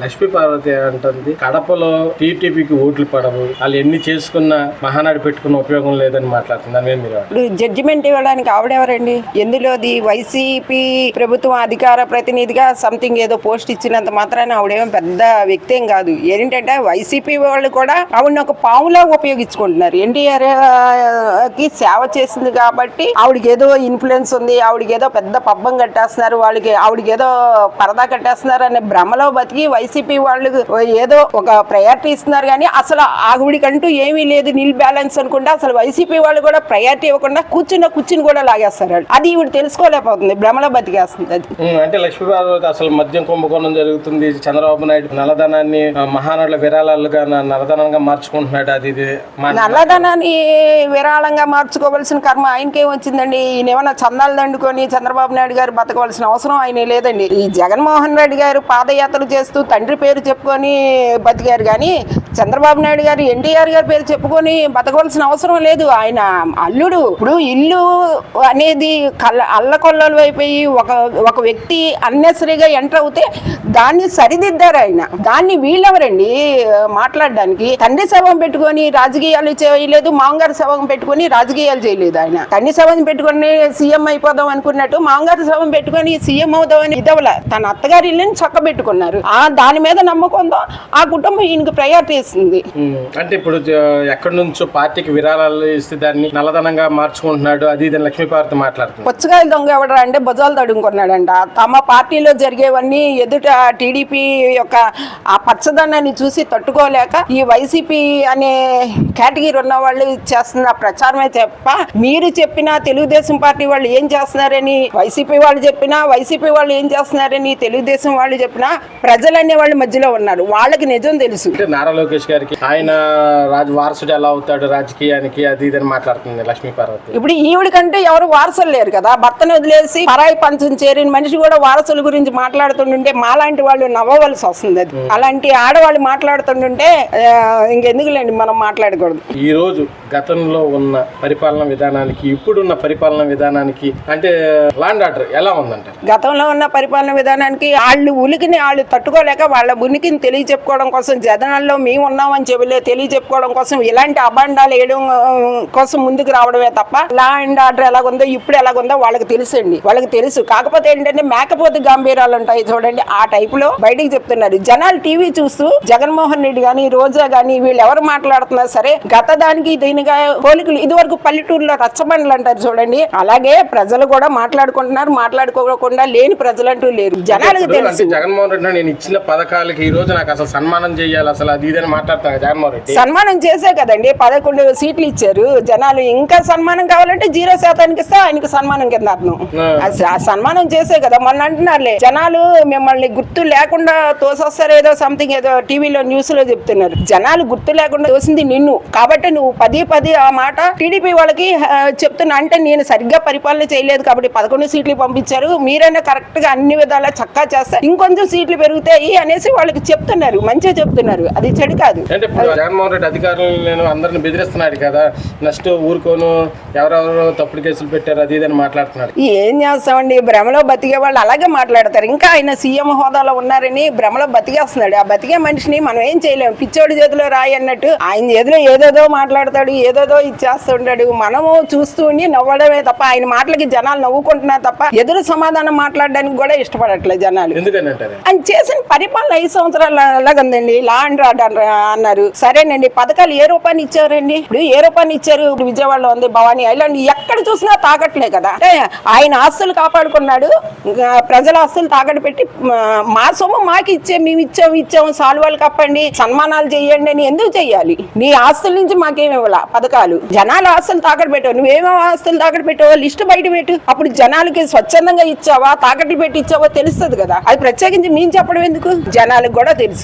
లక్ష్మీ పార్వతి అంటుంది కడపలో టీటీపీకి ఓట్లు పడవు. వాళ్ళు ఎన్ని చేసుకున్నా మహానాడు పెట్టుకున్న ఉపయోగం లేదని మాట్లాడుతుంది. మీరు ఇప్పుడు జడ్జిమెంట్ ఇవ్వడానికి ఆవిడెవరండి ఎందులోది? వైసీపీ ప్రభుత్వం అధికార ప్రతినిధిగా సంథింగ్ ఏదో పోస్ట్ ఇచ్చినంత మాత్రాన ఆవిడేమో పెద్ద వ్యక్తి ఏం కాదు. ఏంటంటే వైసీపీ వాళ్ళు కూడా ఆవిడని ఒక పావులా ఉపయోగించుకుంటున్నారు. ఎన్టీఆర్కి సేవ చేసింది కాబట్టి ఆవిడకి ఏదో ఇన్ఫ్లుయెన్స్ ఉంది ఆవిడకి ఏదో పెద్ద పబ్బం కట్టేస్తున్నారు వాళ్ళకి ఆవిడకి ఏదో పరదా కట్టేస్తున్నారు అనే భ్రమలో బతికి వైసీపీ వాళ్ళు ఏదో ఒక ప్రయారిటీ ఇస్తున్నారు కానీ అసలు ఆవిడికంటూ ఏమీ లేదు నిల్ బ్యాలెన్స్ అనుకుంటే అసలు వైసీపీ వాళ్ళు కూడా ప్రయారిటీ ఇవ్వకుండా కూర్చున్న కూర్చుని కూడా లాగేస్తారు. అది ఈవిడ తెలుసుకోలేకపోతుంది భ్రమలో బతికేస్తుంది అది. అంటే లక్ష్మీ పార్వతి అసలు మద్యం కుంభకోణం జరుగుతుంది చంద్రబాబు నాయుడు నల్లధనాన్ని మహానాడుల విరాళాలుగా నల్లధనంగా మార్చుకుంటున్నాడు అది ఇది నల్లధనాన్ని విరాళంగా మార్చుకోవాల్సిన కర్మ ఆయనకేం వచ్చిందండి. ఈయన ఏమైనా చందాలు దండుకొని చంద్రబాబు నాయుడు గారు బతకవలసిన అవసరం ఆయన లేదండి. ఈ జగన్మోహన్ రెడ్డి గారు పాదయాత్రలు చేస్తూ తండ్రి పేరు చెప్పుకొని బతికారు కానీ చంద్రబాబు నాయుడు గారు ఎన్టీఆర్ గారి పేరు చెప్పుకొని బతకవలసిన అవసరం లేదు. ఆయన అల్లుడు. ఇప్పుడు ఇల్లు అనేది కళ్ళ అల్లకొల్లలు అయిపోయి ఒక ఒక వ్యక్తి అన్నెసరీగా ఎంటర్ అవుతే దాన్ని సరిదిద్దారు ఆయన. దాన్ని వీళ్ళెవరండి? మాట్లాడడానికి తండ్రి శవం పెట్టుకొని రాజకీయాలు చేయలేదు మామగారు శవం పెట్టుకొని రాజకీయాలు చేయలేదు ఆయన. తండ్రి శవం పెట్టుకొని సీఎం అయిపోదాం అనుకున్నట్టు మామగారు శవం పెట్టుకొని సీఎం అవుదామని ఇదవల. తన అత్తగారి ఇల్లుని చక్క పెట్టుకున్నారు ఆ దాని మీద నమ్మకంతో ఆ కుటుంబం ఈయనకి ప్రయారిటీ ఇస్తుంది. అంటే ఇప్పుడు ఎక్కడి నుంచో పార్టీకి విరాళాలు ఇస్తే దాన్ని నల్లధనంగా మార్చుకుంటున్నాడు అది ఇది అని లక్ష్మీ పార్వతి మాట్లాడుతుంది. పుచ్చకాయలు దొంగ ఎవడరా అంటే భుజాలు తడుముకున్నాడంట తమ పార్టీలో జరిగేవన్నీ ఎదుట టీడీపీ యొక్క ఆ పచ్చదనాన్ని చూసి తట్టుకోలేక ఈ వైసీపీ అనే కేటగిరీ ఉన్న వాళ్ళు చేస్తున్న ప్రచారమే చెప్ప మీరు చెప్పినా తెలుగుదేశం పార్టీ వాళ్ళు ఏం చేస్తున్నారని వైసీపీ వాళ్ళు చెప్పినా వైసీపీ వాళ్ళు ఏం చేస్తున్నారని తెలుగుదేశం వాళ్ళు చెప్పినా ప్రజలు అనే వాళ్ళు మధ్యలో ఉన్నారు. వాళ్ళకి నిజం తెలుసు. అంటే నారా లోకేష్ గారికి ఆయన రాజు వారసుడు ఎలా అవుతాడు రాజకీయానికి అది ఇది అని మాట్లాడుతుంది లక్ష్మీ పార్వతి. ఇప్పుడు ఈవిడ కంటే ఎవరు వారసులు లేరు కదా. భర్తను వదిలేసి పరాయి పంచం చేరిన మనిషి కూడా వారసుల గురించి మాట్లాడుతుంటుంటే మాలాంటి వాళ్ళు నవ్వవలసి వస్తుంది అది. అలాంటి ఆడవాళ్ళు మాట్లాడుతుంటుంటే ఇంకెందుకులేండి మనం మాట్లాడకూడదు. ఈ రోజు గతంలో ఉన్న పరిపాలన విధానానికి ఇప్పుడున్న పరిపాలన విధానానికి అంటే లాండ్ ఆర్డర్ ఎలా ఉందంటారు? గతంలో ఉన్న పరిపాలన విధానానికి వాళ్ళు ఉలికిని వాళ్ళు తట్టుకోలేక వాళ్ళ ఉనికిని తెలియచెప్పుకోవడం కోసం జనాల్లో మేము ఉన్నామని చెప్పలే తెలియచెప్పుకోవడం కోసం ఇలాంటి అబాండాలు వేయడం కోసం ముందుకు రావడమే తప్ప లా అండ్ ఆర్డర్ ఎలాగుందో ఇప్పుడు ఎలాగుందో వాళ్ళకి తెలుసండి. వాళ్ళకి తెలుసు. కాకపోతే ఏంటంటే మేకపోతే గంభీరాలు ఉంటాయి చూడండి. ఆ టైప్లో బయటికి చెప్తున్నారు. జనాలు టీవీ చూస్తూ జగన్మోహన్ రెడ్డి గాని రోజా గాని వీళ్ళు ఎవరు మాట్లాడుతున్నా సరే గత దానికి దీనిగా పోలికలు ఇది వరకు పల్లెటూరులో రచ్చబండలు అంటారు చూడండి. అలాగే ప్రజలు కూడా మాట్లాడుకుంటున్నారు. మాట్లాడుకోకుండా లేని ప్రజలంటూ లేరు. జనాలకు తెలుసు. జగన్మోహన్ రెడ్డి నేను ఇచ్చిన పథకాలకి ఈ రోజు నాకు అసలు సన్మానం చేయాలి అసలు అది ఇది అని మాట్లాడతాను జగన్మోహన్ రెడ్డి. సన్మానం చేసే కదండి పదకొండు సీట్లు ఇచ్చారు. జనాలు ఇంకా సన్మానం కావాలంటే జీరో శాతానికి ఇస్తే ఆయనకి సన్మానం కింద అర్థం సన్మానం చేసే కదా మొన్న అంటున్నారులే జనాలు మిమ్మల్ని గుర్తు లేకుండా తోసొస్తారు ఏదో సంథింగ్ ఏదో టీవీలో న్యూస్లో చెప్తున్నారు. జనాలు గుర్తు లేకుండా తోసింది నిన్ను. కాబట్టి నువ్వు పది పది ఆ మాట టీడీపీ వాళ్ళకి చెప్తున్నా అంటే నేను సరిగ్గా పరిపాలన చేయలేదు కాబట్టి పదకొండు సీట్లు పంపించారు. మీరైనా కరెక్ట్గా అన్ని విధాలా చక్కా చేస్తే ఇంకొంచెం సీట్లు పెరుగుతాయి అనేసి వాళ్ళకి చెప్తున్నారు మంచిగా చెప్తున్నారు. అది చెడు కాదు. అంటే ఇప్పుడు జగన్మోహన్ రెడ్డి అధికారులు నేను అందరిని బెదిరిస్తున్నాడు కదా నెక్స్ట్ ఊరుకోను ఎవరెవరు తప్పుడు కేసులు పెట్టారు అది ఇది అని మాట్లాడుతున్నాడు ఏం చేస్తామండి? భ్రమలో బతికే వాళ్ళు అలాగే మాట్లాడతారు. ఇంకా ఆయన సీఎం హోదాలో ఉన్నారని భ్రమలో బతికేస్తున్నాడు. ఆ బతికే మనిషిని మనం ఏం చేయలేము పిచ్చోడి చేతిలో రాయి అన్నట్టు ఆయన చేతిలో ఏదేదో మాట్లాడతాడు ఏదేదో ఇచ్చేస్తుంటాడు. మనము చూస్తూ ఉండి నవ్వడమే తప్ప ఆయన మాటలకి జనాలు నవ్వుకుంటున్నారు తప్ప ఎదురు సమాధానం మాట్లాడడానికి కూడా ఇష్టపడట్లేదు జనాలు. ఆయన చేసిన పరిపాలన ఐదు సంవత్సరాలు ఎలాగందండి లా అండ్ ఆర్డర్ అన్నారు. సరేనండి పథకాలు ఏ రూపాయలు ఇచ్చారండి? ఇప్పుడు ఏ రూపాయలు ఇచ్చారు? ఇప్పుడు విజయవాడలో ఉంది భవానీ ఐలాండ్ ఎక్కడ చూసినా తాకట్లే కదా. ఆయన ఆస్తులు కాపాడుకున్నాడు. ప్రజల ఆస్తులు తాకట్టు పెట్టి మా- సొమ్ము మాకు ఇచ్చే మేము ఇచ్చాము ఇచ్చాము సాల్వాలు కప్పండి సన్మానాలు చేయండి అని ఎందుకు చెయ్యాలి నీ ఆస్తుల నుంచి మాకేమి ఇవ్వాల? పథకాలు. జనాల ఆస్తులు తాకట్టు పెట్టావు. నువ్వేమో ఆస్తులు తాకట్టు పెట్టావో? లిస్ట్ బయట పెట్టు. అప్పుడు జనాలకి స్వచ్ఛందంగా ఇచ్చావా? తాకట్లు పెట్టి ఇచ్చావో? తెలుస్తుంది కదా. అది ప్రత్యేకించి మేము చెప్పడం ఎందుకు? జనాలకు కూడా తెలుసు.